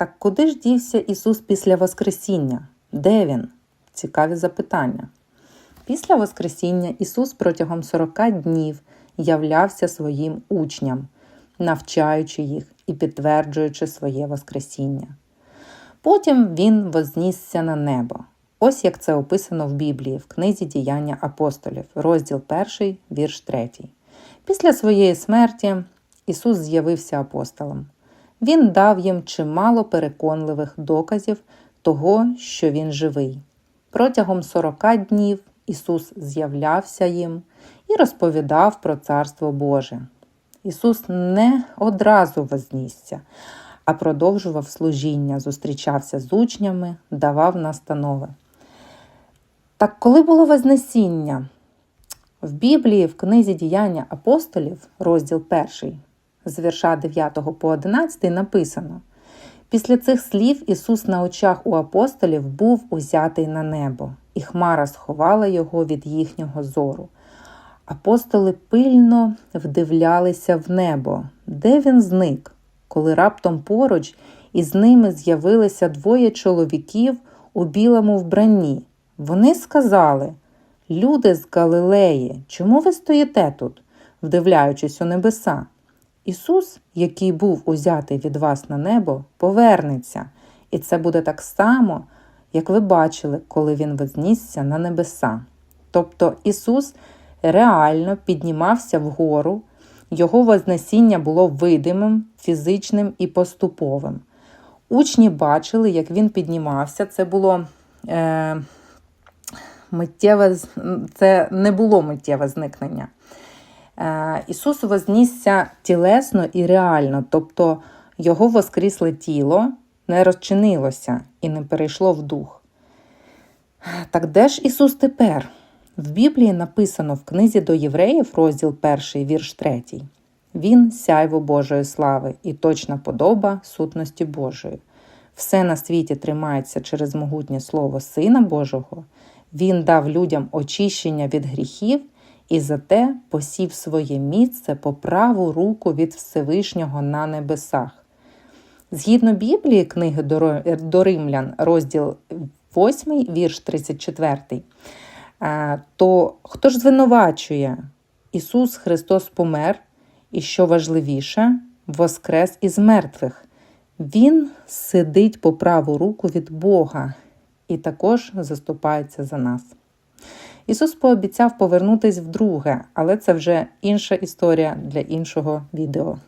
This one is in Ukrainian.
Так куди ж дівся Ісус після Воскресіння? Де Він? Цікаві запитання. Після Воскресіння Ісус протягом 40 днів являвся своїм учням, навчаючи їх і підтверджуючи своє Воскресіння. Потім Він вознісся на небо. Ось як це описано в Біблії, в книзі Діяння апостолів, розділ 1, вірш 3. Після своєї смерті Ісус з'явився апостолам. Він дав їм чимало переконливих доказів того, що Він живий. Протягом 40 днів Ісус з'являвся їм і розповідав про Царство Боже. Ісус не одразу вознісся, а продовжував служіння, зустрічався з учнями, давав настанови. Так коли було Вознесіння? В Біблії, в книзі діяння апостолів, розділ 1, з вірша 9 по 11 написано: Після цих слів Ісус на очах у апостолів був узятий на небо, і хмара сховала його від їхнього зору. Апостоли пильно вдивлялися в небо, де він зник, коли раптом поруч із ними з'явилися двоє чоловіків у білому вбранні. Вони сказали: Люди з Галилеї, чому ви стоїте тут, вдивляючись у небеса? Ісус, який був узятий від вас на небо, повернеться, і це буде так само, як ви бачили, коли Він вознісся на небеса. Тобто Ісус реально піднімався вгору, Його вознесіння було видимим, фізичним і поступовим. Учні бачили, як він піднімався. Це було е, миттєве, це не було миттєве зникнення. Е, Ісус вознісся тілесно і реально, тобто Його воскрісле тіло не розчинилося і не перейшло в дух. Так де ж Ісус тепер? В Біблії написано в книзі до євреїв, розділ 1, вірш 3. Він сяйво Божої слави і точна подоба сутності Божої. Все на світі тримається через могутнє Слово Сина Божого. Він дав людям очищення від гріхів і зате посів своє місце по праву руку від Всевишнього на небесах. Згідно Біблії, книги до Римлян, розділ 8, вірш 34, то хто ж звинувачує? Ісус Христос помер, і що важливіше, воскрес із мертвих. Він сидить по праву руку від Бога і також заступається за нас. Ісус пообіцяв повернутись вдруге, але це вже інша історія для іншого відео.